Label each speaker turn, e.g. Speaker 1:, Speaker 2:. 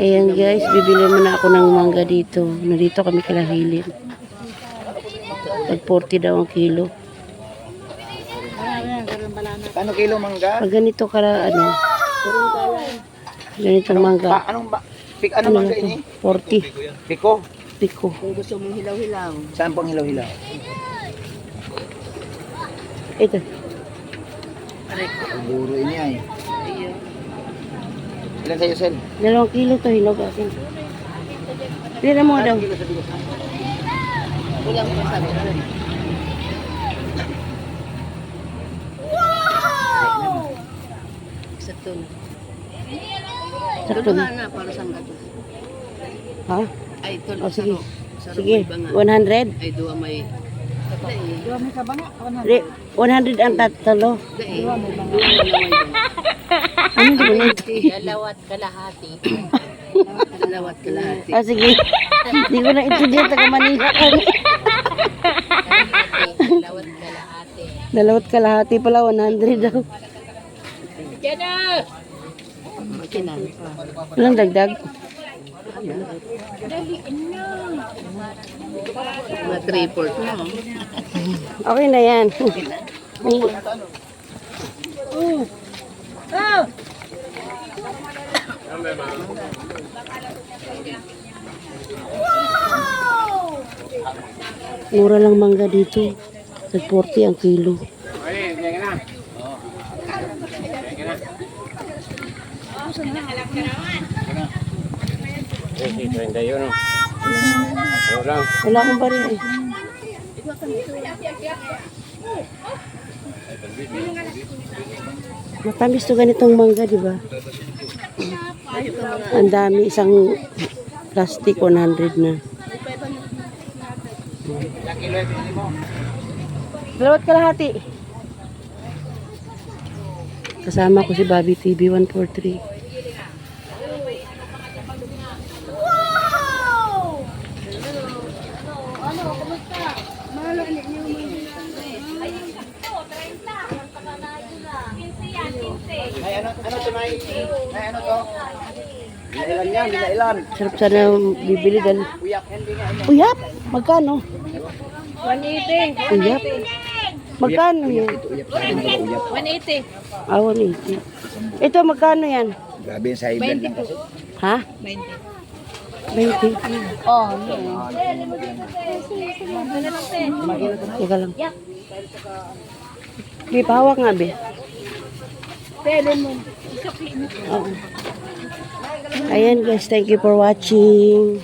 Speaker 1: Ayan guys, bibili muna ako ng mangga dito. Nandito kami kalahilin. Pag 40 daw ang kilo.
Speaker 2: Ano kilo mangga?
Speaker 1: Pag ganito ka ano, ganitong mangga.
Speaker 2: Anong ba? Pik, ano
Speaker 1: Ano
Speaker 2: mangga ini?
Speaker 1: 40.
Speaker 2: Piko?
Speaker 1: Piko.
Speaker 3: Kung gusto mong hilaw-hilaw.
Speaker 2: Saan pang hilaw-hilaw?
Speaker 1: Ito.
Speaker 2: Siguro ini ay. Ilan sa'yo, Sel?
Speaker 1: Dalawang kilo to hinog akin. Pili na mo daw.
Speaker 3: Kulang pa. Sa tun.
Speaker 1: Sakto na.
Speaker 3: na para sa gato.
Speaker 1: Ha?
Speaker 3: Ay, tun.
Speaker 1: O sige. Sige.
Speaker 3: ba nga?
Speaker 1: 100.
Speaker 3: Ay, duwa may... Duwa may kabanga.
Speaker 1: Re- 100 ang tatlo.
Speaker 3: Duwa may banga.
Speaker 1: Ano ba nito?
Speaker 3: Dalawat kalahati. Dalawat kalahati.
Speaker 1: Ah, sige. Hindi ko na intindihan taga Manila kami.
Speaker 3: Dalawat kalahati.
Speaker 1: Dalawat kalahati pala, 100 daw.
Speaker 3: Makinan pa.
Speaker 1: Walang dagdag.
Speaker 3: Mga three-fourth na. oh.
Speaker 1: Okay na yan. Mura lang mangga dito. Tag 40 ang kilo. Wala akong baril eh. Matamis to ganitong mangga, di ba? Ang dami, isang plastic 100 na. Dalawat kalahati. Kasama ko si Bobby TV 143.
Speaker 2: Ano, ano to, Nay? Nay, ano to? Ilan yan? Ilan?
Speaker 1: Sarap sana bibili dahil...
Speaker 2: Uyak, hindi nga. ano.
Speaker 1: Uyap! Magkano? 180. Uyap? Magkano yan?
Speaker 2: Uyak sa akin, wala uyak.
Speaker 1: Ah, 180. Ito, magkano yan?
Speaker 2: Grabe yung sa ibel lang kasi.
Speaker 1: Ha? 20.
Speaker 3: Oh,
Speaker 1: Teka lang. May pahawak nga, be. Ayan guys, thank you for watching.